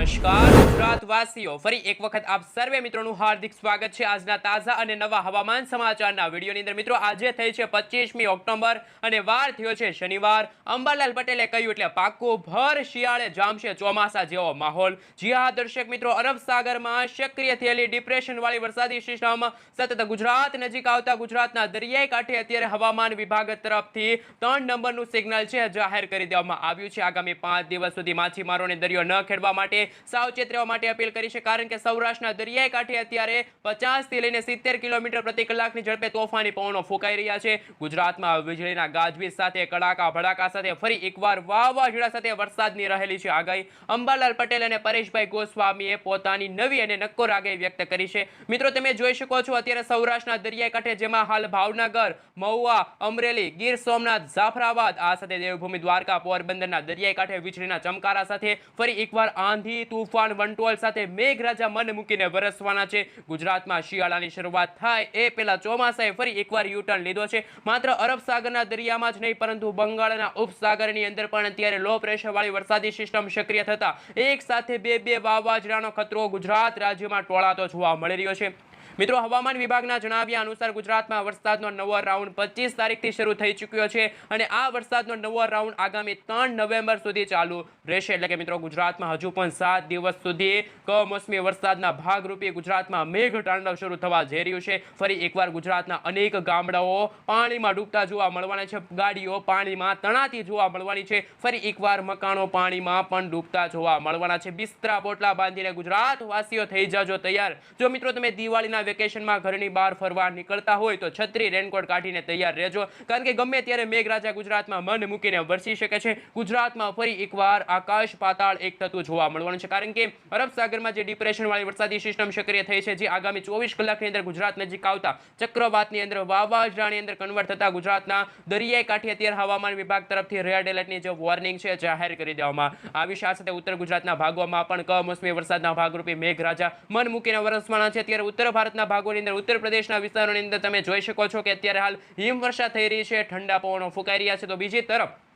નમસ્કાર, ગુજરાતવાસીઓ. ફરી એક વખત આપ સર્વે મિત્રોનું હાર્દિક સ્વાગત છે. આજના તાજા અને નવા હવામાન સમાચારના વિડીયોની અંદર મિત્રો, આજે થઈ છે પચીસમી ઓક્ટોબર અને વાર થયો છે શનિવાર. અંબાલાલ પટેલે કહ્યું એટલે પાકું ભર શિયાળે જામશે ચોમાસા જેવો માહોલ. જી હા, દર્શક મિત્રો, અરબ સાગરમાં સક્રિય થયેલી ડિપ્રેશનવાળી વરસાદી સિસ્ટમ સતત ગુજરાત નજીક આવતા ગુજરાતના દરિયાઈ કાંઠે અત્યારે હવામાન વિભાગ તરફથી ત્રણ નંબરનું સિગ્નલ છે જાહેર કરી દેવામાં આવ્યું છે. આગામી પાંચ દિવસ સુધી માછીમારોને દરિયો ન ખેડવા માટે સાવચેત રહેવા માટે અપીલ કરી છે. કારણ કે સૌરાષ્ટ્રના દરિયાઈ કાંઠે અત્યારે પચાસથી લઈને સિત્તેર કિલોમીટર પ્રતિ કલાકની ઝડપે તોફાની પવનો ફૂંકાઈ રહ્યા છે. ગુજરાતમાં વીજળીના ગાજવીજ સાથે, કડાકા ભડાકા સાથે, ફરી એકવાર વાવાઝોડા સાથે વરસાદની રહેલી છે આગાહી. અંબાલાલ પટેલ અને પરેશભાઈ ગોસ્વામીએ પોતાની નવી અને નક્કોર આગાહી વ્યક્ત કરી છે. મિત્રો, તમે જોઈ શકો છો અત્યારે સૌરાષ્ટ્રના દરિયાઈ કાંઠે, જેમાં હાલ ભાવનગર, મહુવા, અમરેલી, ગીર સોમનાથ, જાફરાબાદ, આ સાથે દેવભૂમિ દ્વારકા, પોરબંદરના દરિયાઈ કાંઠે વીજળીના ચમકારા સાથે ફરી એકવાર આંધી તુફાન વંટોલ સાથે મેઘરાજા મન મૂકીને વરસવાના છે. ગુજરાતમાં શિયાળાની શરૂઆત થાય એ પહેલા ચોમાસાએ ફરી એકવાર યુટર્ન લીધો છે. માત્ર અરબ સાગરના દરિયામાં જ નહીં, પરંતુ બંગાળના ઉપસાગરની અંદર પણ અત્યારે લો પ્રેશર વાળી વરસાદી સિસ્ટમ સક્રિય થતા એક સાથે બે બે વાવાઝોડાનો ખતરો ગુજરાત રાજ્યમાં ટોળાતો જોવા મળી રહ્યો છે. મિત્રો, હવામાન વિભાગના જણાવ્યા અનુસાર ગુજરાતમાં વરસાદનો નવો રાઉન્ડ પચીસ તારીખથી શરૂ થઈ ચૂક્યો છે અને આ વરસાદનો નવો રાઉન્ડ આગામી ત્રણ નવેમ્બર સુધી ચાલુ રહેશે. એટલે કે મિત્રો, ગુજરાતમાં હજુ પણ સાત દિવસ સુધી કમોસમી વરસાદના ભાગરૂપે ગુજરાતમાં મેઘ શરૂ થવા જઈ રહ્યું છે. ફરી એકવાર ગુજરાતના અનેક ગામડાઓ પાણીમાં ડૂબતા જોવા મળવાના છે. ગાડીઓ પાણીમાં તણાતી જોવા મળવાની છે. ફરી એકવાર મકાનો પાણીમાં પણ ડૂબતા જોવા મળવાના છે. બિસ્તરા, બોટલા બાંધીને ગુજરાત વાસીઓ થઈ જાજો તૈયાર. જો મિત્રો, તમે દિવાળીના વેકેશનમાં ઘરની બહાર ફરવા નીકળતા હોય તો છત્રી રેનકોટ કાઢીને તૈયાર રહેજો. કારણ કે ગમે ત્યારે મેઘરાજા ગુજરાતમાં મન મૂકીને વરસી શકે છે, ગુજરાતમાં ફરી એકવાર આકાશ પાતાળ એક થતું જોવા મળવાનું છે. કારણ કે અરબ સાગરમાં જે ડિપ્રેશનવાળી વરસાદી સિસ્ટમ સક્રિય થઈ છે, જે આગામી ચોવીસ કલાકની અંદર ગુજરાત નજીક આવતા ચક્રવાતની અંદર વાવાઝોડાની અંદર કન્વર્ટ થતા ગુજરાતના દરિયાઈ કાંઠે અત્યારે હવામાન વિભાગ તરફથી રેડ એલર્ટની જે વોર્નિંગ છે, જાહેર કરી દેવામાં આવી છે. આ સાથે ઉત્તર ગુજરાતના ભાગોમાં પણ કમોસમી વરસાદના ભાગરૂપે મેઘરાજા મન મૂકીને વરસવાના છે. અત્યારે ઉત્તર ભારતના ભાગોની અંદર ઉત્તર પ્રદેશના વિસ્તારોની અંદર તમે જોઈ શકો છો કે અત્યારે હાલ હિમવર્ષા થઈ રહી છે, ઠંડા પવનો ફૂંકાઈ રહ્યા છે. તો બીજી તરફ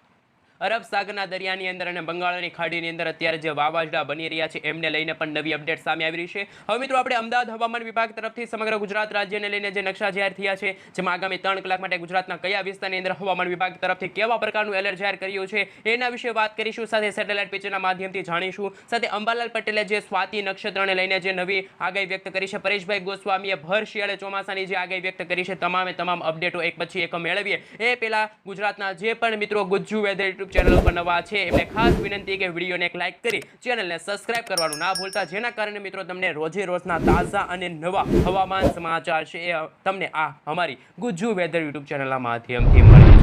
અરબ સાગરના દરિયાની અંદર અને બંગાળની ખાડીની અંદર અત્યારે જે વાવાઝોડા બની રહ્યા છે, એમને લઈને પણ નવી અપડેટ સામે આવી રહી છે. હવે મિત્રો, આપણે અમદાવાદ હવામાન વિભાગ તરફથી સમગ્ર ગુજરાત રાજ્યને લઈને જે નકશા જાહેર થયા છે, જેમાં આગામી ત્રણ કલાક માટે ગુજરાતના કયા વિસ્તારની અંદર હવામાન વિભાગ તરફથી કેવા પ્રકારનું એલર્ટ જાહેર કર્યું છે, એના વિશે વાત કરીશું. સાથે સેટેલાઇટ પિક્ચરના માધ્યમથી જાણીશું. સાથે અંબાલાલ પટેલે જે સ્વાતિ નક્ષત્રને લઈને જે નવી આગાહી વ્યક્ત કરી છે, પરેશભાઈ ગોસ્વામીએ ભર શિયાળે ચોમાસાની જે આગાહી વ્યક્ત કરી છે, તમામે તમામ અપડેટો એક પછી એક મેળવીએ. એ પહેલાં ગુજરાતના જે પણ મિત્રો ગુજ્જુ વેધર યુટ્યુબ ચેનલ ઉપર નવા છે, એમને ખાસ વિનંતી કે વિડીયોને એક લાઈક કરી, ચેનલને સબસ્ક્રાઇબ કરવાનું ના ભૂલતા, જેના કારણે મિત્રો તમને રોજે રોજના તાજા અને નવા હવામાન સમાચાર છે, એ તમને આ અમારી ગુજ્જુ વેધર યુટ્યુબ ચેનલના માધ્યમથી મળી.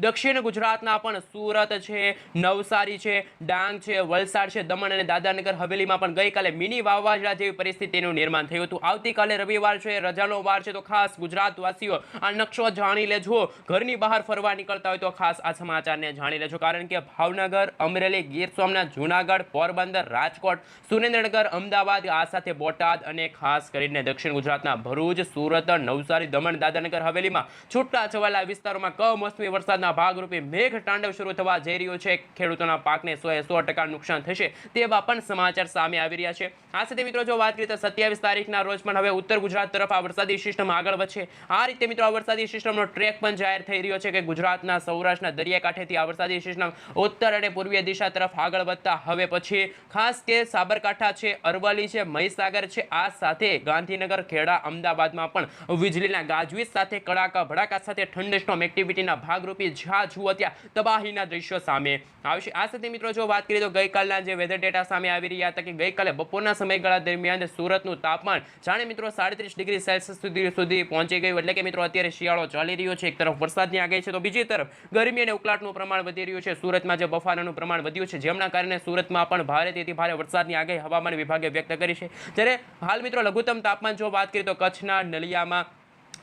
દક્ષિણ ગુજરાતના પણ સુરત છે, નવસારી છે, ડાંગ છે, વલસાડ છે, દમણ અને દાદાનગર હવેલીમાં પણ ગઈકાલે મિની વાવાઝોડા જેવી પરિસ્થિતિનું નિર્માણ થયું હતું. આવતીકાલે રવિવાર છે, રજાનો વાર છે, તો ખાસ ગુજરાતવાસીઓ આ નકશો જાણી લેજો. ઘરની બહાર ફરવા નીકળતા હોય તો ખાસ આ સમાચારને જાણી લેજો. કારણ કે ભાવનગર, અમરેલી, ગીર સોમનાથ, જૂનાગઢ, પોરબંદર, રાજકોટ, સુરેન્દ્રનગર, અમદાવાદ, આ સાથે બોટાદ અને ખાસ કરીને દક્ષિણ ગુજરાતના ભરૂચ, સુરત, નવસારી, દમણ, દાદરાનગર, હવેલીમાં છૂટા છવાયેલા વિસ્તારોમાં કમોસમી વરસાદના ભાગરૂપે મેઘ તાંડવ શરૂ થવા જઈ રહ્યું છે. ખેડૂતોના પાકને સો એ સો ટકા નુકસાન થશે તેવા પણ સમાચાર સામે આવી રહ્યા છે. આ સાથે મિત્રો જો વાત કરીએ તો સત્યાવીસ તારીખના રોજ પણ હવે ઉત્તર ગુજરાત તરફ આ વરસાદી સિસ્ટમ આગળ વધશે. આ રીતે મિત્રો આ વરસાદી સિસ્ટમનો ટ્રેક પણ જાહેર થઈ રહ્યો છે કે ગુજરાતના સૌરાષ્ટ્રના દરિયાકાંઠેથી આ વરસાદી સિસ્ટમ ઉત્તર અને પૂર્વીય દિશા તરફ આગળ વધતા હવે પછી ખાસ કે સાબરકાંઠા છે, અરવલ્લી છે, મહીસાગર છે, આ સાથે ગાંધીનગર, ખેડા, અમદાવાદમાં પણ વીજળીના ગાજવીજ સાથે કડાકા ભડાકા સાથે થંડરસ્ટોમ એક્ટિવિટીના ભાગરૂપે જ્યાં જુઓ ત્યાં તબાહીના દ્રશ્યો સામે આવશે. આ સાથે મિત્રો જો વાત કરીએ તો ગઈકાલના જે વેધર ડેટા સામે આવી રહ્યા હતા કે ગઈકાલે બપોરના સમયગાળા દરમિયાન સુરતનું તાપમાન જાણે મિત્રો સાડત્રીસ ડિગ્રી સેલ્સિયસ સુધી સુધી પહોંચી ગયું. એટલે કે મિત્રો અત્યારે શિયાળો ચાલી રહ્યો છે. એક તરફ વરસાદની આગાહી છે તો બીજી તરફ ગરમી અને ઉકળાટનું પ્રમાણ વધી રહ્યું છે. સુરતમાં જે બફારાનું પ્રમાણ વધ્યું છે, જેમના કારણે સુરતમાં પણ ભારેથી ભારે વરસાદની આગાહી હવામાન વિભાગે વ્યક્ત કરી છે. જ્યારે હાલ મિત્રો લઘુત્તમ તાપમાન જો વાત કરીએ તો કચ્છના નલિયામાં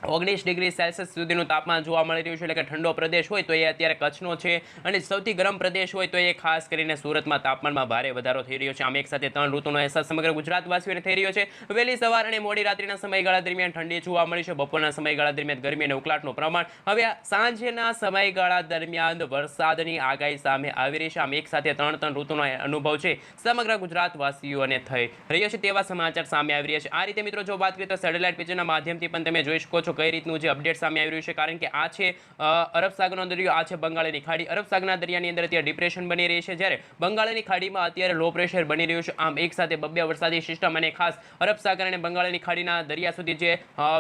ઓગણીસ ડિગ્રી સેલ્સિયસ સુધીનું તાપમાન જોવા મળી રહ્યું છે, એટલે કે ઠંડો પ્રદેશ હોય તો એ અત્યારે કચ્છનો છે. અને સૌથી ગરમ પ્રદેશ હોય તો એ ખાસ કરીને સુરતમાં તાપમાનમાં ભારે વધારો થઈ રહ્યો છે. આમ એક સાથે ત્રણ ઋતુનો અહેસાસ સમગ્ર ગુજરાતવાસીઓને થઈ રહ્યો છે. વહેલી સવાર અને મોડી રાત્રિના સમયગાળા દરમિયાન ઠંડી જોવા મળી છે. બપોરના સમયગાળા દરમિયાન ગરમી અને ઉકળાટનું પ્રમાણ હવે સાંજના સમયગાળા દરમિયાન વરસાદની આગાહી સામે આવી રહી છે. આમ એક સાથે ત્રણ ત્રણ ઋતુનો અનુભવ છે સમગ્ર ગુજરાતવાસીઓને થઈ રહ્યો છે તેવા સમાચાર સામે આવી રહ્યા છે. આ રીતે મિત્રો, જો વાત કરીએ તો સેટેલાઇટ પિક્ચરના માધ્યમથી પણ તમે જોઈ શકો છો કઈ રીતનું જે અપડેટ સામે આવી રહ્યું છે? કારણ કે આ છે અરબ સાગરનો દરિયો, આ છે બંગાળની ખાડી. અરબ સાગરના દરિયાની અંદર અત્યારે ડિપ્રેશન બની રહી છે. જ્યારે બંગાળની ખાડીમાં અત્યારે લો પ્રેશર બની રહ્યું છે. આમ એક સાથે બબ્બે વરસાદી સિસ્ટમ અને ખાસ અરબ સાગર અને બંગાળની ખાડીના દરિયા સુધી જે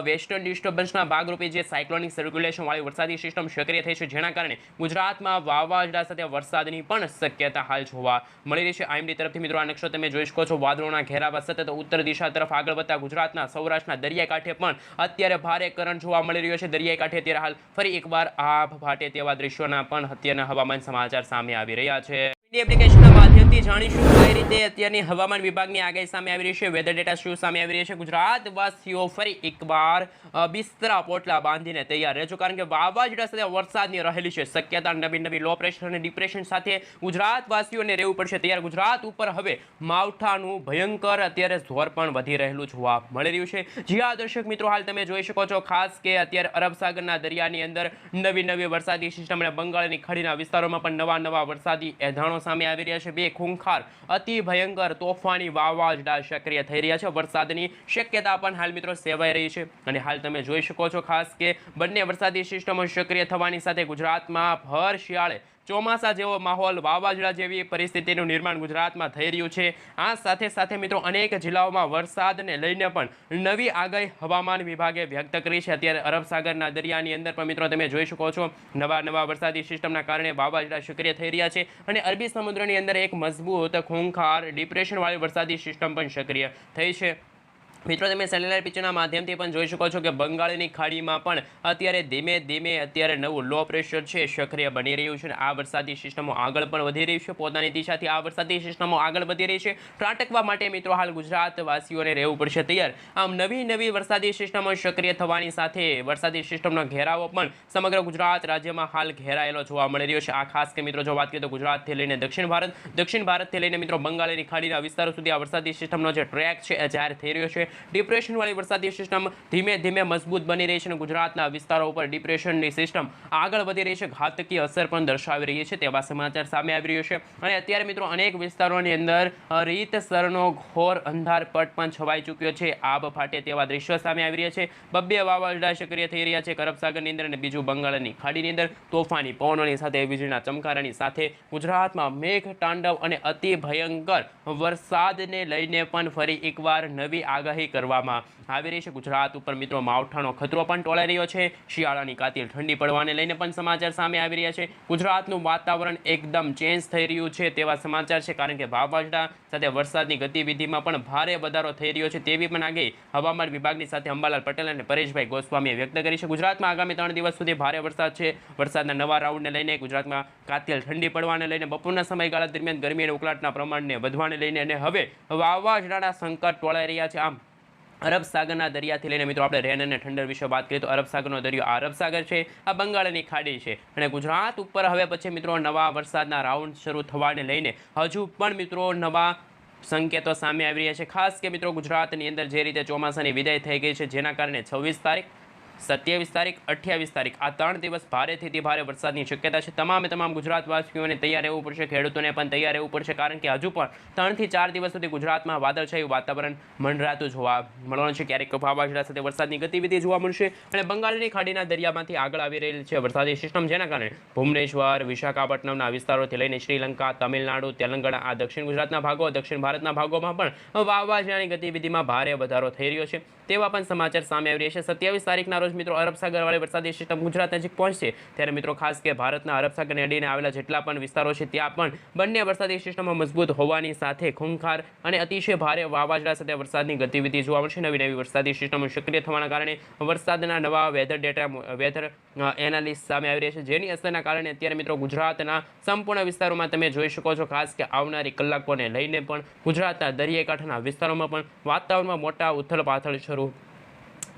વેસ્ટર્ન ડિસ્ટર્બન્સના ભાગરૂપે જે સાયક્લોનિક સર્ક્યુલેશન વાળી વરસાદી સિસ્ટમ સક્રિય થઈ છે, જેના કારણે ગુજરાતમાં વાવાઝોડા સાથે વરસાદની પણ શક્યતા હાલ જોવા મળી રહી છે. આઈએમડી તરફથી મિત્રો આ નકશો તમે જોઈ શકો છો. વાદળોના ઘેરાવા સતત ઉત્તર દિશા તરફ આગળ વધતા ગુજરાતના સૌરાષ્ટ્રના દરિયાકાંઠે પણ અત્યારે ભારે કરંટ જોવા મળી રહ્યો છે. દરિયાઈ કાંઠે અત્યારે હાલ ફરી એકવાર આભ ફાટે તેવા દ્રશ્યોના પણ અત્યારના હવામાન સમાચાર સામે આવી રહ્યા છે. એપ્લિકેશનના માધ્યમથી જાણીશું કઈ રીતે અત્યારની હવામાન વિભાગની આગાહી સામે આવી રહી છે વેધર ડેટા શું સામે આવી રહી છે. ગુજરાતવાસીઓ ફરી એકવાર બિસ્તરા પોટલા બાંધીને તૈયાર રહેજો, કારણ કે વાવાઝોડા સાથે વરસાદની રહેલી છે. શક્યતા નવી નવી લો પ્રેશર અને ડિપ્રેશન સાથે ગુજરાતવાસીઓને રહેવું પડશે તૈયાર. ગુજરાત ઉપર હવે માવઠાનું ભયંકર અત્યારે જોર પણ વધી રહેલું જોવા મળી રહ્યું છે. જી આ દર્શક મિત્રો, હાલ તમે જોઈ શકો છો, ખાસ કે અત્યારે અરબ સાગરના દરિયાની અંદર નવી નવી વરસાદી સિસ્ટમ અને બંગાળની ખાડીના વિસ્તારોમાં પણ નવા નવા વરસાદી એધાણો સામે આવી રહ્યા છે. બે ખૂંખાર અતિ ભયંકર તોફાની વાવાઝોડા સક્રિય થઈ રહ્યા છે. વરસાદની શક્યતા પણ હાલ મિત્રો સેવાઈ રહી છે. અને હાલ તમે જોઈ શકો છો ખાસ કે બંને વરસાદી સિસ્ટમો સક્રિય થવાની સાથે ગુજરાતમાં ભર શિયાળે ચોમાસા જેવો માહોલ, વાવાઝોડા જેવી પરિસ્થિતિનું નિર્માણ ગુજરાતમાં થઈ રહ્યું છે. આ સાથે સાથે મિત્રો અનેક જિલ્લાઓમાં વરસાદને લઈને પણ નવી આગાહી હવામાન વિભાગે વ્યક્ત કરી છે. અત્યારે અરબ સાગરના દરિયાની અંદર પણ મિત્રો તમે જોઈ શકો છો નવા નવા વરસાદી સિસ્ટમના કારણે વાવાઝોડા સક્રિય થઈ રહ્યા છે અને અરબી સમુદ્રની અંદર એક મજબૂત, ખૂંખાર, ડિપ્રેશનવાળી વરસાદી સિસ્ટમ પણ સક્રિય થઈ છે. મિત્રો, તમે સેટેલાઇટ પિક્ચરના માધ્યમથી પણ જોઈ શકો છો કે બંગાળની ખાડીમાં પણ અત્યારે ધીમે ધીમે અત્યારે નવું લો પ્રેશર છે, સક્રિય બની રહ્યું છે આ વરસાદી સિસ્ટમો આગળ પણ વધી રહી છે. પોતાની દિશાથી આ વરસાદી સિસ્ટમો આગળ વધી રહી છે. ત્રાટકવા માટે મિત્રો, હાલ ગુજરાતવાસીઓને રહેવું પડશે તૈયાર. આમ નવી નવી વરસાદી સિસ્ટમો સક્રિય થવાની સાથે વરસાદી સિસ્ટમનો ઘેરાવો પણ સમગ્ર ગુજરાત રાજ્યમાં હાલ ઘેરાયેલો જોવા મળી રહ્યો છે. આ ખાસ કે મિત્રો, જો વાત કરીએ તો ગુજરાતથી લઈને દક્ષિણ ભારત, દક્ષિણ ભારતથી લઈને મિત્રો, બંગાળની ખાડીના વિસ્તારો સુધી આ વરસાદી સિસ્ટમનો જે ટ્રેક છે જાહેર થઈ રહ્યો છે. ડિપ્રેશનવાળી વરસાદી સિસ્ટમ ધીમે ધીમે મજબૂત બની રહી છે અને ગુજરાતના વિસ્તારો ઉપર ડિપ્રેશનની સિસ્ટમ આગળ વધી રહી છે. ઘાતકી અસર પણ દર્શાવી રહી છે તેવા સમાચાર સામે આવી રહ્યો છે. અને અત્યારે મિત્રો અનેક વિસ્તારોની અંદર રીતસરનો ઘોર અંધારપટ પણ છવાઈ ચૂક્યો છે. આબ ફાટે તેવા દ્રશ્યો સામે આવી રહ્યા છે. બબ્બે વાવાઝોડા સક્રિય થઈ રહ્યા છે કરબસાગરની અંદર અને બીજું બંગાળની ખાડીની અંદર તોફાની પવનોની સાથે વીજળીના ચમકારાની સાથે ગુજરાતમાં મેઘ તાંડવ અને અતિ ભયંકર વરસાદને લઈને પણ ફરી એકવાર નવી આગાહી કરવામાં આવી રહી છે. ગુજરાત ઉપર મિત્રો માવઠાનો ખતરો પણ ટોળાઈ રહ્યો છે. શિયાળાની કાતિલ ઠંડી પડવાને લઈને પણ સમાચાર સામે આવી રહ્યા છે. ગુજરાતનું વાતાવરણ એકદમ ચેન્જ થઈ રહ્યું છે તેવા સમાચાર છે, કારણ કે વાવાઝોડા સાથે વરસાદની ગતિવિધિમાં પણ ભારે વધારો થઈ રહ્યો છે તેવી પણ આગે હવામાન વિભાગની સાથે અંબાલાલ પટેલ અને પરેશભાઈ ગોસ્વામીએ વ્યક્ત કરી છે. ગુજરાતમાં આગામી ત્રણ દિવસ સુધી ભારે વરસાદ છે. વરસાદના નવા રાઉન્ડને લઈને ગુજરાતમાં કાતિલ ઠંડી પડવાને લઈને બપોરના સમયગાળા દરમિયાન ગરમી અને ઉકળાટના પ્રમાણને વધવાને લઈને અને હવે વાવાઝોડાના સંકટ ટોળાઈ રહ્યા છે. આમ અરબ સાગરના દરિયાથી લઈને મિત્રો આપણે રેન અને ઠંડર વિશે વાત કરીએ તો અરબ સાગરનો દરિયો અરબ સાગર છે, આ બંગાળની ખાડી છે અને ગુજરાત ઉપર હવે પછી મિત્રો નવા વરસાદના રાઉન્ડ શરૂ થવાને લઈને હજુ પણ મિત્રો નવા સંકેતો સામે આવી રહ્યા છે. ખાસ કે મિત્રો ગુજરાતની અંદર જે રીતે ચોમાસાની વિદાય થઈ ગઈ છે, જેના કારણે છવ્વીસ તારીખ સત્યાવીસ તારીખ, અઠ્યાવીસ તારીખ. આ ત્રણ દિવસ ભારેથી ભારે વરસાદની શક્યતા છે. તમામે તમામ ગુજરાતવાસીઓને તૈયાર રહેવું પડશે. ખેડૂતોને પણ તૈયાર રહેવું પડશે, કારણ કે હજુ પણ ત્રણથી ચાર દિવસ સુધી ગુજરાતમાં વાદળછાયું વાતાવરણ મંડરાતું જોવા મળવાનું છે. ક્યારેક વાવાઝોડા સાથે વરસાદની ગતિવિધિ જોવા મળશે અને બંગાળની ખાડીના દરિયામાંથી આગળ આવી રહેલી છે વરસાદી સિસ્ટમ, જેના કારણે ભુવનેશ્વર, વિશાખાપટ્ટનમના વિસ્તારોથી લઈને શ્રીલંકા, તમિલનાડુ, તેલંગાણા, આ દક્ષિણ ગુજરાતના ભાગો, દક્ષિણ ભારતના ભાગોમાં પણ વાવાઝોડાની ગતિવિધિમાં ભારે વધારો થઈ રહ્યો છે. તેવા પણ સમાચાર સામે આવી રહ્યા છે. સત્યાવીસ તારીખના રોજ મિત્રો અરબસાગર સાગરવાળી વરસાદી સિસ્ટમ ગુજરાત નજીક પહોંચશે. ત્યારે મિત્રો ખાસ કે ભારતના અરબસાગર સાગરને અડીને આવેલા જેટલા પણ વિસ્તારો છે, ત્યાં પણ બંને વરસાદી સિસ્ટમો મજબૂત હોવાની સાથે ખૂંખાર અને અતિશય ભારે વાવાઝોડા સાથે વરસાદની ગતિવિધિ જોવા મળશે. નવી નવી વરસાદી સિસ્ટમો સક્રિય થવાના કારણે વરસાદના નવા વેધર ડેટા વેધર એનાલિસ્ટ સામે આવી રહ્યા છે. જેની અસરના કારણે અત્યારે મિત્રો ગુજરાતના સંપૂર્ણ વિસ્તારોમાં તમે જોઈ શકો છો, ખાસ કે આવનારી કલાકોને લઈને પણ ગુજરાતના દરિયાકાંઠાના વિસ્તારોમાં પણ વાતાવરણમાં મોટા ઉથલ પાથલ શરૂ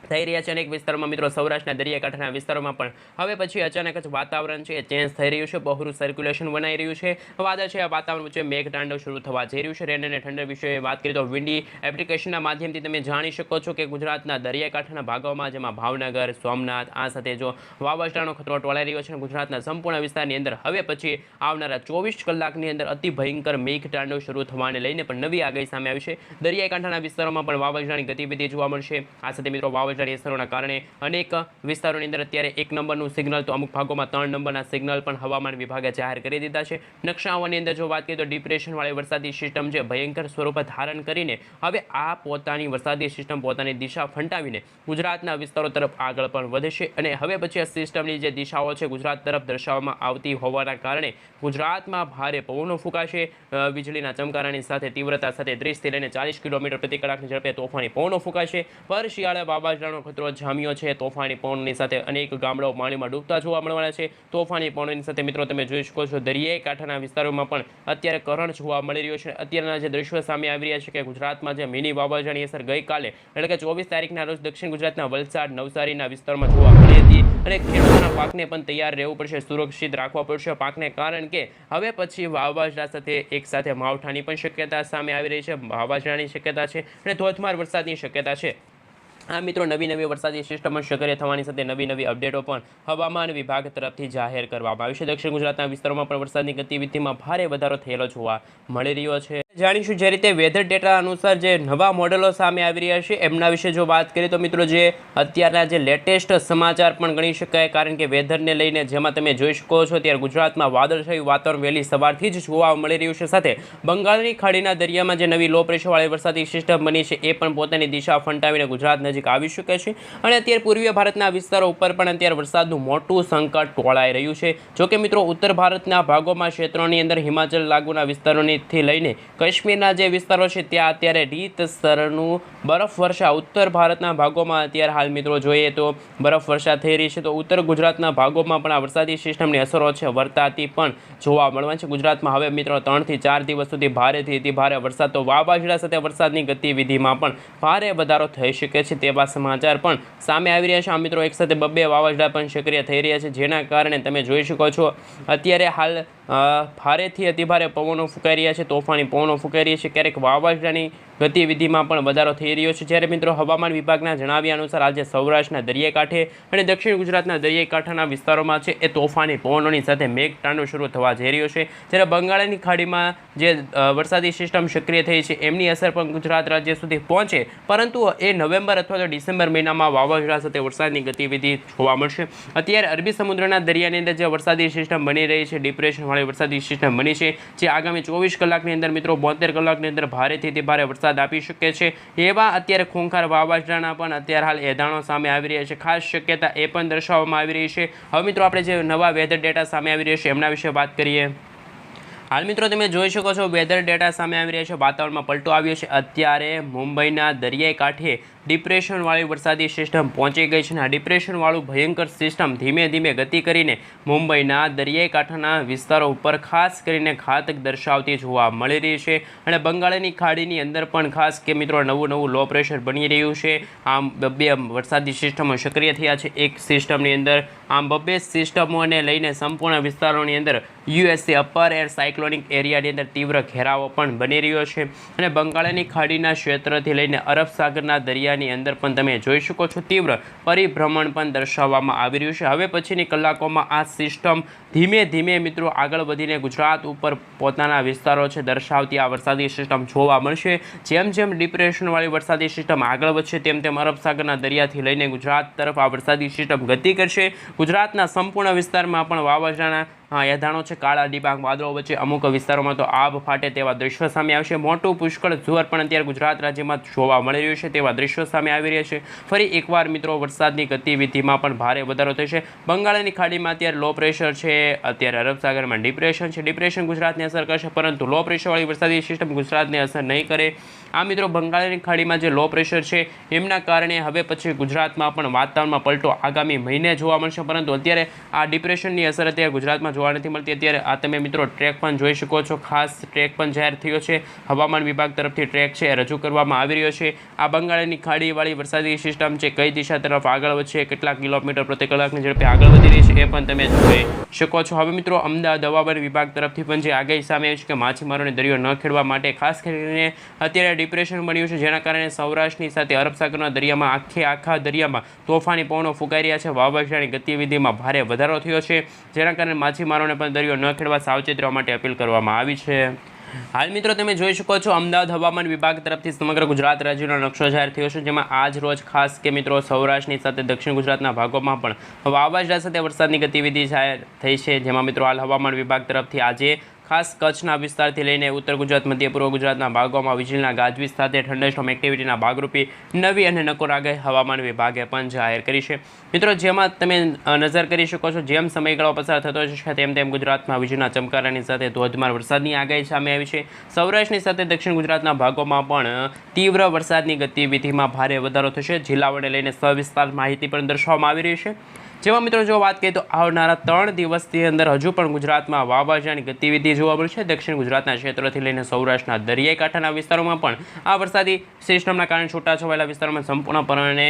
થઈ રહ્યા છે અનેક વિસ્તારોમાં મિત્રો સૌરાષ્ટ્રના દરિયાકાંઠાના વિસ્તારોમાં પણ. હવે પછી અચાનક જ વાતાવરણ છે ચેન્જ થઈ રહ્યું છે. બહુરું સર્ક્યુલેશન બનાવી રહ્યું છે. વાદળ છે, આ વાતાવરણ વચ્ચે મેઘતાંડવ શરૂ થવા જઈ રહ્યું છે. રેન અને ઠંડર વિશે વાત કરીએ તો વિન્ડી એપ્લિકેશનના માધ્યમથી તમે જાણી શકો છો કે ગુજરાતના દરિયાકાંઠાના ભાગોમાં, જેમાં ભાવનગર, સોમનાથ, આ સાથે જો વાવાઝોડાનો ખતરો ટોળાઈ રહ્યો છે ગુજરાતના સંપૂર્ણ વિસ્તારની અંદર હવે પછી આવનારા ચોવીસ કલાકની અંદર અતિ ભયંકર મેઘતાંડવ શરૂ થવાને લઈને પણ નવી આગાહી સામે આવી છે. દરિયાકાંઠાના વિસ્તારોમાં પણ વાવાઝોડાની ગતિવિધિ જોવા મળશે. આ સાથે મિત્રો વાવાઝોડાની કારણે અનેક વિસ્તારોની અંદર અત્યારે એક નંબરનું સિગ્નલ તો અમુક ભાગોમાં ત્રણ નંબરના સિગ્નલ પણ હવામાન વિભાગે જાહેર કરી દીધા છે. નકશાઓની અંદર જો વાત કરીએ તો ડિપ્રેશનવાળી વરસાદી સિસ્ટમ છે ભયંકર સ્વરૂપ ધારણ કરીને હવે આ પોતાની વરસાદી સિસ્ટમ પોતાની દિશા ફંટાવીને ગુજરાતના વિસ્તારો તરફ આગળ પણ વધશે અને હવે પછી આ સિસ્ટમની જે દિશાઓ છે ગુજરાત તરફ દર્શાવવામાં આવતી હોવાના કારણે ગુજરાતમાં ભારે પવનો ફૂંકાશે. વીજળીના ચમકારાની સાથે તીવ્રતા સાથે ત્રીસથી લઈને ચાલીસ કિલોમીટર પ્રતિ કલાકની ઝડપે તોફાની પવનો ફૂંકાશે. પર શિયાળે વાવાઝોડાનો ખતરો જામ્યો છે. તોફાની પવનની સાથે અનેક ગામડાઓ પાણીમાં ડૂબતા જોવા મળવાના છે. તોફાની પવનની સાથે મિત્રો તમે જોઈ શકો છો, દરિયાઈ કાંઠાના વિસ્તારોમાં પણ અત્યારે કરણ જોવા મળી રહ્યો છે. અત્યારના જે દ્રશ્યો સામે આવી રહ્યા છે કે ગુજરાતમાં જે મિની વાવાઝોડાની અસર ગઈકાલે એટલે કે ચોવીસ તારીખના રોજ દક્ષિણ ગુજરાતના વલસાડ, નવસારીના વિસ્તારમાં જોવા મળી હતી અને ખેડૂતોના પાકને પણ તૈયાર રહેવું પડશે, સુરક્ષિત રાખવા પડશે. પાકને કારણ કે હવે પછી વાવાઝોડા સાથે એક સાથે માવઠાની પણ શક્યતા સામે આવી રહી છે, વાવાઝોડાની શક્યતા છે અને ધોધમાર વરસાદની શક્યતા છે. આ મિત્રો, નવી નવી વરસાદી સિસ્ટમો સક્રિય થવાની સાથે નવી નવી અપડેટો પણ હવામાન વિભાગ તરફથી જાહેર કરવામાં આવી છે. દક્ષિણ ગુજરાતના વિસ્તારોમાં પણ વરસાદની ગતિવિધિમાં ભારે વધારો થયેલો જોવા મળી રહ્યો છે. જાણીશું જે રીતે વેધર ડેટા અનુસાર જે નવા મોડેલો સામે આવી રહ્યા છે, એમના વિશે જો વાત કરીએ તો મિત્રો જે અત્યારના જે લેટેસ્ટ સમાચાર પણ ગણી શકાય, કારણ કે વેધરને લઈને જેમાં તમે જોઈ શકો છો ત્યારે ગુજરાતમાં વાદળછાયું વાતાવરણ વહેલી સવારથી જ જોવા મળી રહ્યું છે. સાથે બંગાળની ખાડીના દરિયામાં જે નવી લો પ્રેશરવાળી વરસાદી સિસ્ટમ બની છે, એ પણ પોતાની દિશા ફંટાવીને ગુજરાત નજીક આવી શકે છે. અને અત્યારે પૂર્વીય ભારતના વિસ્તારો ઉપર પણ અત્યારે વરસાદનું મોટું સંકટ ટોળાઈ રહ્યું છે. જોકે મિત્રો, ઉત્તર ભારતના ભાગોમાં ક્ષેત્રોની અંદર હિમાચલ લાગુના વિસ્તારોથી લઈને કાશ્મીરના જે વિસ્તારો છે, ત્યાં અત્યારે રીત સ્તરનું બરફ વર્ષા. ઉત્તર ભારતના ભાગોમાં અત્યારે હાલ મિત્રો જોઈએ તો બરફ વર્ષા થઈ રહી છે. તો ઉત્તર ગુજરાતના ભાગોમાં પણ આ વરસાદી સિસ્ટમની અસરો છે, વર્તાતી પણ જોવા મળવાની છે. ગુજરાતમાં હવે મિત્રો ત્રણથી ચાર દિવસ સુધી ભારેથી અતિ ભારે વરસાદ. તો વાવાઝોડા સાથે વરસાદની ગતિવિધિમાં પણ ભારે વધારો થઈ શકે છે. તેવા સમાચાર પણ સામે આવી રહ્યા છે. આ મિત્રો એક સાથે બબ્બે વાવાઝોડા પણ સક્રિય થઈ રહ્યા છે, જેના કારણે તમે જોઈ શકો છો, અત્યારે હાલ ભારેથી અતિભારે પવનો ફૂંકાઈ રહ્યા છે, તોફાની પવનો ફૂંકાઈ રહ્યા છે. ક્યારેક વાવાઝોડાની ગતિવિધિમાં પણ વધારો થઈ રહ્યો છે. જ્યારે મિત્રો હવામાન વિભાગના જણાવ્યા અનુસાર આજે સૌરાષ્ટ્રના દરિયાકાંઠે અને દક્ષિણ ગુજરાતના દરિયાકાંઠાના વિસ્તારોમાં છે એ તોફાની પવનોની સાથે મેઘતાંડવ શરૂ થવા જઈ રહ્યો છે. જ્યારે બંગાળની ખાડીમાં જે વરસાદી સિસ્ટમ સક્રિય થઈ છે એમની અસર પણ ગુજરાત રાજ્ય સુધી પહોંચે. પરંતુ એ નવેમ્બર અથવા તો ડિસેમ્બર મહિનામાં વાવાઝોડા સાથે વરસાદની ગતિવિધિ જોવા મળશે. અત્યારે અરબી સમુદ્રના દરિયાની અંદર જે વરસાદી સિસ્ટમ બની રહી છે, ડિપ્રેશનવાળી વરસાદી સિસ્ટમ બની છે, જે આગામી ચોવીસ કલાકની અંદર મિત્રો બોતેર કલાકની અંદર ભારેથી ભારે વરસાદ આપી શકે છે. એવા અત્યારે ખૂંખાર વાવાઝોડાના પણ અત્યારે હાલ એધાણો સામે આવી રહ્યા છે. ખાસ શક્યતા એ પણ દર્શાવવામાં આવી રહી છે. હવે મિત્રો આપણે જે નવા વેધર ડેટા સામે આવી રહ્યા છે, એમના વિશે વાત કરીએ. હાલ મિત્રો તમે જોઈ શકો છો વેધર ડેટા સામે આવી રહ્યા છે. વાતાવરણમાં પલટો આવ્યો છે. અત્યારે મુંબઈના દરિયાઈ કાંઠે ડિપ્રેશનવાળી વરસાદી સિસ્ટમ પહોંચી ગઈ છે અને આ ડિપ્રેશનવાળું ભયંકર સિસ્ટમ ધીમે ધીમે ગતિ કરીને મુંબઈના દરિયાઈ કાંઠાના વિસ્તારો ઉપર ખાસ કરીને ઘાતક દર્શાવતી જોવા મળી રહી છે. અને બંગાળની ખાડીની અંદર પણ ખાસ કે મિત્રો નવું નવું લો પ્રેશર બની રહ્યું છે. આમ બબ્બે વરસાદી સિસ્ટમો સક્રિય થયા છે. એક સિસ્ટમની અંદર આમ બબ્બે સિસ્ટમોને લઈને સંપૂર્ણ વિસ્તારોની અંદર યુએસએ અપર એર સાયક્લોનિક એરિયાની અંદર તીવ્ર ઘેરાવો પણ બની રહ્યો છે. અને બંગાળની ખાડીના ક્ષેત્રથી લઈને અરબ સાગરના દરિયાની અંદર પણ તમે જોઈ શકો છો તીવ્ર પરિભ્રમણ પણ દર્શાવવામાં આવી રહ્યું છે. હવે પછીની કલાકોમાં આ સિસ્ટમ ધીમે ધીમે મિત્રો આગળ વધીને ગુજરાત ઉપર પોતાના વિસ્તારો છે દર્શાવતી આ વરસાદી સિસ્ટમ જોવા મળશે. જેમ જેમ ડિપ્રેશનવાળી વરસાદી સિસ્ટમ આગળ વધશે, તેમ તેમ અરબ દરિયાથી લઈને ગુજરાત તરફ આ વરસાદી સિસ્ટમ ગતિ કરશે. ગુજરાતના સંપૂર્ણ વિસ્તારમાં પણ વાવાઝોડાના હા યથાણો છે, કાળા ડિબાંગ વાદળો વચ્ચે અમુક વિસ્તારોમાં તો આબ ફાટે તેવા દ્રશ્યો સામે આવશે. મોટું પુષ્કળ જોર પણ અત્યારે ગુજરાત રાજ્યમાં જોવા મળી રહ્યું છે, તેવા દ્રશ્યો સામે આવી રહ્યા છે. ફરી એકવાર મિત્રો, વરસાદની ગતિવિધિમાં પણ ભારે વધારો થશે. બંગાળની ખાડીમાં અત્યારે લો પ્રેશર છે, અત્યારે અરબ સાગરમાં ડિપ્રેશન છે. ડિપ્રેશન ગુજરાતને અસર કરશે, પરંતુ લો પ્રેશરવાળી વરસાદી સિસ્ટમ ગુજરાતને અસર નહીં કરે. આ મિત્રો, બંગાળની ખાડીમાં જે લો પ્રેશર છે, એમના કારણે હવે પછી ગુજરાતમાં પણ વાતાવરણમાં પલટો આગામી મહિને જોવા મળશે. પરંતુ અત્યારે આ ડિપ્રેશનની અસર અત્યારે ગુજરાતમાં જોવા જોવા નથી મળતી. અત્યારે આ તમે મિત્રો ટ્રેક પણ જોઈ શકો છો. ખાસ ટ્રેક પણ જાહેર થયો છે. હવામાન વિભાગ તરફથી ટ્રેક છે રજૂ કરવામાં આવી રહ્યો છે. આ બંગાળની ખાડીવાળી વરસાદી સિસ્ટમ છે કઈ દિશા તરફ આગળ વધશે, કેટલા કિલોમીટર પ્રતિ કલાકની ઝડપે આગળ વધી રહી છે એ પણ તમે જોઈ શકો છો. હવે મિત્રો અમદાવાદ હવામાન વિભાગ તરફથી પણ જે આગાહી સામે આવી છે કે માછીમારોને દરિયો ન ખેડવા માટે ખાસ કરીને અત્યારે ડિપ્રેશન બન્યું છે, જેના કારણે સૌરાષ્ટ્રની સાથે અરબસાગરના દરિયામાં આખે આખા દરિયામાં તોફાની પવનો ફૂંકાઈ રહ્યા છે. વાવાઝોડાની ગતિવિધિમાં ભારે વધારો થયો છે, જેના કારણે માછીમારોને પણ દરિયો ન ખેડવા સાવચેત રહેવા માટે અપીલ કરવામાં આવી છે. હાલ મિત્રો તમે જોઈ શકો છો, અમદાવાદ હવામાન વિભાગ તરફથી સમગ્ર ગુજરાત રાજ્યનો નકશો જાહેર થયો છે, જેમાં આજ રોજ ખાસ કે મિત્રો સૌરાષ્ટ્રની સાથે દક્ષિણ ગુજરાતના ભાગોમાં પણ વાવાઝોડા સાથે વરસાદની ગતિવિધિ જાહેર થઈ છે, જેમાં મિત્રો હાલ હવામાન વિભાગ તરફથી આજે ખાસ કચ્છના વિસ્તારથી લઈને ઉત્તર ગુજરાત, મધ્ય પૂર્વ ગુજરાતના ભાગોમાં વીજળીના ગાજવીજ સાથે થંડરસ્ટોમ એક્ટિવિટીના ભાગરૂપે નવી અને નકોર આગાહી હવામાન વિભાગે પણ જાહેર કરી છે. મિત્રો, જેમાં તમે નજર કરી શકો છો, જેમ સમયગાળો પસાર થતો છે તેમ તેમ ગુજરાતમાં વીજળીના ચમકારાની સાથે ધોધમાર વરસાદની આગાહી સામે આવી છે. સૌરાષ્ટ્રની સાથે દક્ષિણ ગુજરાતના ભાગોમાં પણ તીવ્ર વરસાદની ગતિવિધિમાં ભારે વધારો થશે. જિલ્લાઓને લઈને સવિસ્તાર માહિતી પણ દર્શાવવામાં આવી રહી છે. જેમાં મિત્રો જો વાત કરીએ તો આવનારા ત્રણ દિવસની અંદર હજુ પણ ગુજરાતમાં વાવાઝાની ગતિવિધિ જોવા મળશે. દક્ષિણ ગુજરાતના ક્ષેત્રથી લઈને સૌરાષ્ટ્રના દરિયાઈ કાંઠાના વિસ્તારોમાં પણ આ વરસાદી સિસ્ટમના કારણે છૂટાછવાયેલા વિસ્તારોમાં સંપૂર્ણપણે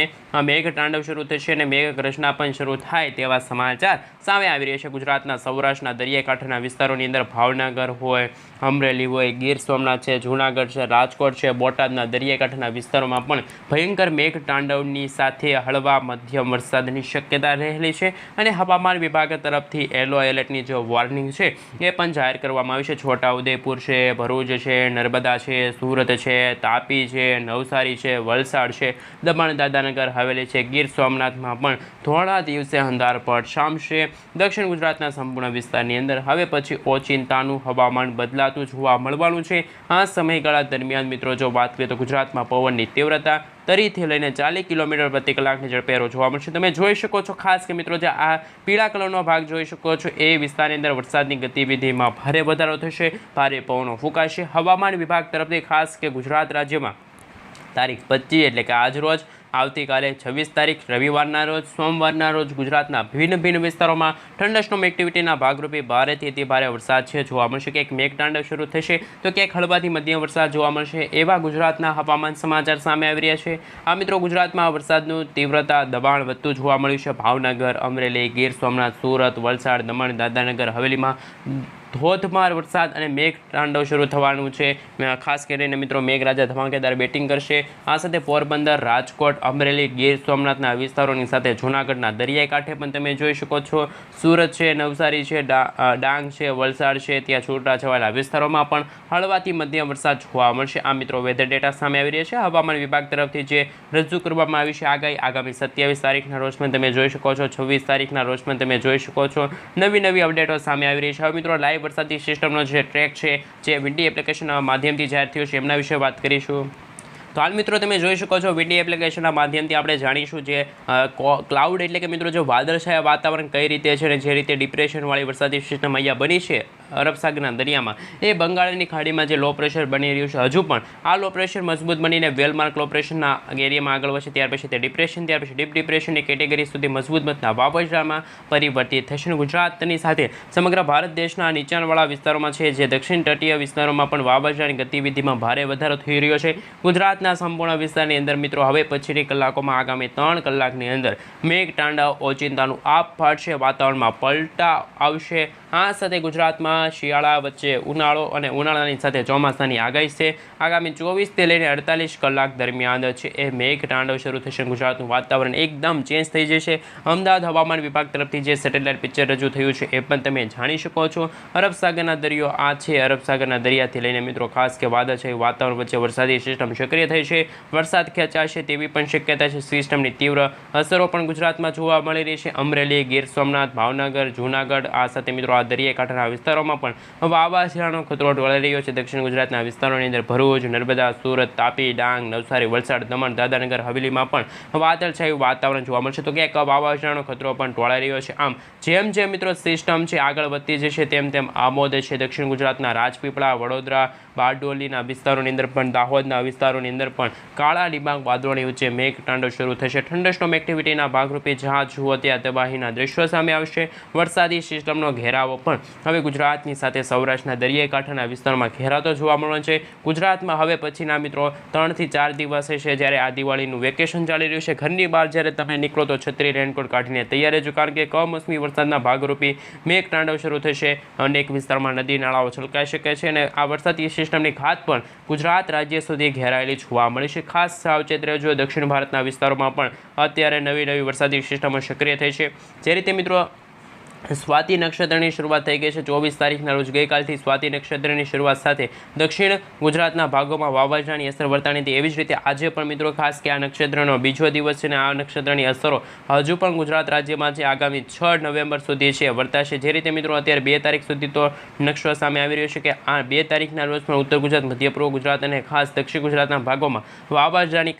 મેઘ તાંડવ શરૂ થશે અને મેઘ પણ શરૂ થાય તેવા સમાચાર સામે આવી રહ્યા છે. ગુજરાતના સૌરાષ્ટ્રના દરિયાઈ કાંઠાના વિસ્તારોની અંદર ભાવનગર હોય, અમરેલી હોય, ગીર સોમનાથ છે, જૂનાગઢ છે, રાજકોટ છે, બોટાદના દરિયાઈ કાંઠાના વિસ્તારોમાં પણ ભયંકર મેઘ તાંડવની સાથે હળવા મધ્યમ વરસાદની શક્યતા રહેલી છે અને હવામાન વિભાગ તરફથી યલો એલર્ટની જે વોર્નિંગ છે, એ પણ જાહેર કરવામાં આવી છે. છોટાઉદેપુર છે, ભરૂચ છે, નર્મદા છે, સુરત છે, તાપી છે, નવસારી છે, વલસાડ છે દમણ દાદાનગર હવેલી છે, ગીર સોમનાથમાં પણ થોડા દિવસે અંધારપટ શામશે દક્ષિણ ગુજરાતના સંપૂર્ણ વિસ્તારની અંદર હવે પછી ઓચિંતાનું હવામાન બદલાતું જોવા મળવાનું છે. આ સમયગાળા દરમિયાન મિત્રો, જો વાત કરીએ તો ગુજરાતમાં પવનની તીવ્રતા તરીથી લઈને ચાલીસ કિલોમીટર પ્રતિ કલાકની ઝડપેરો જોવા મળશે. તમે જોઈ શકો છો ખાસ કે મિત્રો જે આ પીળા કલરનો ભાગ જોઈ શકો છો, એ વિસ્તારની અંદર વરસાદની ગતિવિધિમાં ભારે વધારો થશે, ભારે પવનો ફૂંકાશે. હવામાન વિભાગ તરફથી ખાસ કે ગુજરાત રાજ્યમાં તારીખ પચીસ એટલે કે આજ રોજ આવતીકાલે છવ્વીસ તારીખ, રવિવારના રોજ, સોમવારના રોજ ગુજરાતના ભિન્ન ભિન્ન વિસ્તારોમાં ઠંડસ્ટોમ એક્ટિવિટીના ભાગરૂપે ભારેથી અતિ ભારે વરસાદ છે. જોવા મળશે ક્યાંક મેઘતાંડવ શરૂ થશે. તો ક્યાંક હળવાથી મધ્યમ વરસાદ જોવા મળશે એવા ગુજરાતના હવામાન સમાચાર સામે આવી રહ્યા છે. આ મિત્રો ગુજરાતમાં વરસાદનું તીવ્રતા દબાણ વધતું જોવા મળ્યું છે. ભાવનગર, અમરેલી, ગીર સોમનાથ, સુરત, વલસાડ, દમણ દાદાનગર હવેલીમાં ધોધમાર વરસાદ અને મેઘ તાંડવ શરૂ થવાનું છે. ખાસ કરીને મિત્રો મેઘરાજા ધમાકેદાર બેટિંગ કરશે. આ સાથે પોરબંદર, રાજકોટ, અમરેલી, ગીર સોમનાથના વિસ્તારોની સાથે જૂનાગઢના દરિયાઈ કાંઠે પણ તમે જોઈ શકો છો. સુરત છે, નવસારી છે ડાંગ છે, વલસાડ છે, ત્યાં છૂટાછવાયેલા વિસ્તારોમાં પણ હળવાથી મધ્યમ વરસાદ જોવા મળશે. આ મિત્રો વેધર ડેટા સામે આવી રહ્યા છે. હવામાન વિભાગ તરફથી જે રજૂ કરવામાં આવી છે, આગાહી આગામી સત્યાવીસ તારીખના રોજ પણ તમે જોઈ શકો છો. છવ્વીસ તારીખના રોજ પણ તમે જોઈ શકો છો. નવી નવી અપડેટો સામે આવી રહી છે. હવે મિત્રો લાઈવ વરસાદી સિસ્ટમનો જે ટ્રેક છે, જે વિન્ડી એપ્લિકેશનના માધ્યમથી જાહેર થયો છે, એમના વિશે વાત કરીશું. તો હાલ મિત્રો તમે જોઈ શકો છો, વિન્ડી એપ્લિકેશનના માધ્યમથી આપણે જાણીશું જે ક્લાઉડ એટલે કે મિત્રો જે વાદળછાયા વાતાવરણ કઈ રીતે છે અને જે રીતે ડિપ્રેશનવાળી વરસાદી સિસ્ટમ અહીંયા બની છે. અરબ સાગરના દરિયામાં. એ બંગાળની ખાડીમાં જે લો પ્રેશર બની રહ્યું છે, હજુ પણ આ લો પ્રેશર મજબૂત બનીને વેલમાર્ક લો પ્રેશરના એરિયામાં આગળ વધશે, ત્યાર પછી તે ડિપ્રેશન ત્યાર પછી ડીપ ડિપ્રેશનની કેટેગરી સુધી મજબૂત બનતા વાવાઝોડામાં પરિવર્તિત થશે. ગુજરાતની સાથે સમગ્ર ભારત દેશના નીચાણવાળા વિસ્તારોમાં છે, જે દક્ષિણ તટીય વિસ્તારોમાં પણ વાવાઝોડાની ગતિવિધિમાં ભારે વધારો થઈ રહ્યો છે. ગુજરાતના સંપૂર્ણ વિસ્તારની અંદર મિત્રો, હવે પછીની કલાકોમાં આગામી ત્રણ કલાકની અંદર મેઘ તાંડવ ઓચિંતાનું આપ ફાટશે વાતાવરણમાં પલટા આવશે. આ સાથે ગુજરાતમાં શિયાળા વચ્ચે ઉનાળો અને ઉનાળાની સાથે ચોમાસાની આગાહી છે. આગામી ચોવીસથી લઈને અડતાલીસ કલાક દરમિયાન છે. એ મેઘ તાંડવ શરૂ થશે ગુજરાતનું વાતાવરણ એકદમ ચેન્જ થઈ જશે. અમદાવાદ હવામાન વિભાગ તરફથી જે સેટેલાઇટ પિક્ચર રજૂ થયું છે એ પણ તમે જાણી શકો છો. અરબસાગરના દરિયો આ છે. અરબસાગરના દરિયાથી લઈને મિત્રો ખાસ કે વાદળછાયું વાતાવરણ વચ્ચે વરસાદી સિસ્ટમ સક્રિય થઈ છે. વરસાદ ખેંચાશે તેવી પણ શક્યતા છે. સિસ્ટમની તીવ્ર અસરો પણ ગુજરાતમાં જોવા મળી રહી છે. અમરેલી, ગીર સોમનાથ, ભાવનગર, જૂનાગઢ આ સાથે મિત્રો આ દરિયાઈ કાંઠાના વિસ્તારોમાં પણ. વાવાઝોડાનો ખતરો ટોળાઈ રહ્યો છે. દક્ષિણ ગુજરાતના વિસ્તારોની અંદર ભરૂચ, નર્મદા, સુરત, તાપી, ડાંગ, નવસારી, વલસાડ, દમણ દાદાનગર હવેલીમાં પણ વાદળછાયું વાતાવરણ જોવા મળશે. તો ક્યાંક વાવાઝોડાનો ખતરો પણ ટોળાઈ રહ્યો છે. આમ, જેમ જેમ મિત્રો સિસ્ટમ છે, આગળ વધતી જશે, તેમ તેમ આમોદ છે. દક્ષિણ ગુજરાતના રાજપીપળા, વડોદરા, બારડોલીના વિસ્તારોની અંદર પણ, દાહોદના વિસ્તારોની અંદર પણ કાળા ડિબાંગ વાદળોની વચ્ચે મેઘ તાંડવ શરૂ થશે. થંડરસ્ટોમ એક્ટિવિટીના ભાગરૂપે જ્યાં જુઓ ત્યાં તબાહીના દ્રશ્યો સામે આવશે. વરસાદી સિસ્ટમનો ઘેરાવો પણ હવે ગુજરાતની સાથે સૌરાષ્ટ્રના દરિયાઈ કાંઠાના વિસ્તારમાં ઘેરાતો જોવા મળવાનો છે. ગુજરાતમાં હવે પછીના મિત્રો ત્રણથી ચાર દિવસ હશે જ્યારે આ દિવાળીનું વેકેશન ચાલી રહ્યું છે. ઘરની બહાર જ્યારે તમે નીકળો તો છત્રી રેનકોટ કાઢીને તૈયાર રહેજો કારણ કે કમોસમી વરસાદના ભાગરૂપે મેઘ તાંડવ શરૂ થશે. અનેક વિસ્તારમાં નદી નાળાઓ છલકાઈ શકે છે અને આ વરસાદી સિસ્ટમની ઘાત પણ ગુજરાત રાજ્ય સુધી ઘેરાયેલી જોવા મળી છે. ખાસ સાવચેત રહેજો. દક્ષિણ ભારતના વિસ્તારોમાં પણ અત્યારે નવી નવી વરસાદી સિસ્ટમો સક્રિય થઈ છે. જે રીતે મિત્રો સ્વાતિ નક્ષત્રની શરૂઆત થઈ ગઈ છે. ચોવીસ તારીખના રોજ ગઈકાલથી સ્વાતિ નક્ષત્રની શરૂઆત સાથે દક્ષિણ ગુજરાતના ભાગોમાં વાવાઝાની અસર વર્તાણી હતી. એવી જ રીતે આજે પણ મિત્રો ખાસ કે આ નક્ષત્રનો બીજો દિવસ છે અને આ નક્ષત્રની અસરો હજુ પણ ગુજરાત રાજ્યમાં છે. આગામી છ નવેમ્બર સુધી છે, વર્તાશે. જે રીતે મિત્રો અત્યારે બે તારીખ સુધી તો નકશો સામે આવી રહ્યો છે કે આ બે તારીખના રોજ પણ ઉત્તર ગુજરાત, મધ્ય પૂર્વ ગુજરાત અને ખાસ દક્ષિણ ગુજરાતના ભાગોમાં વાવાઝોડાની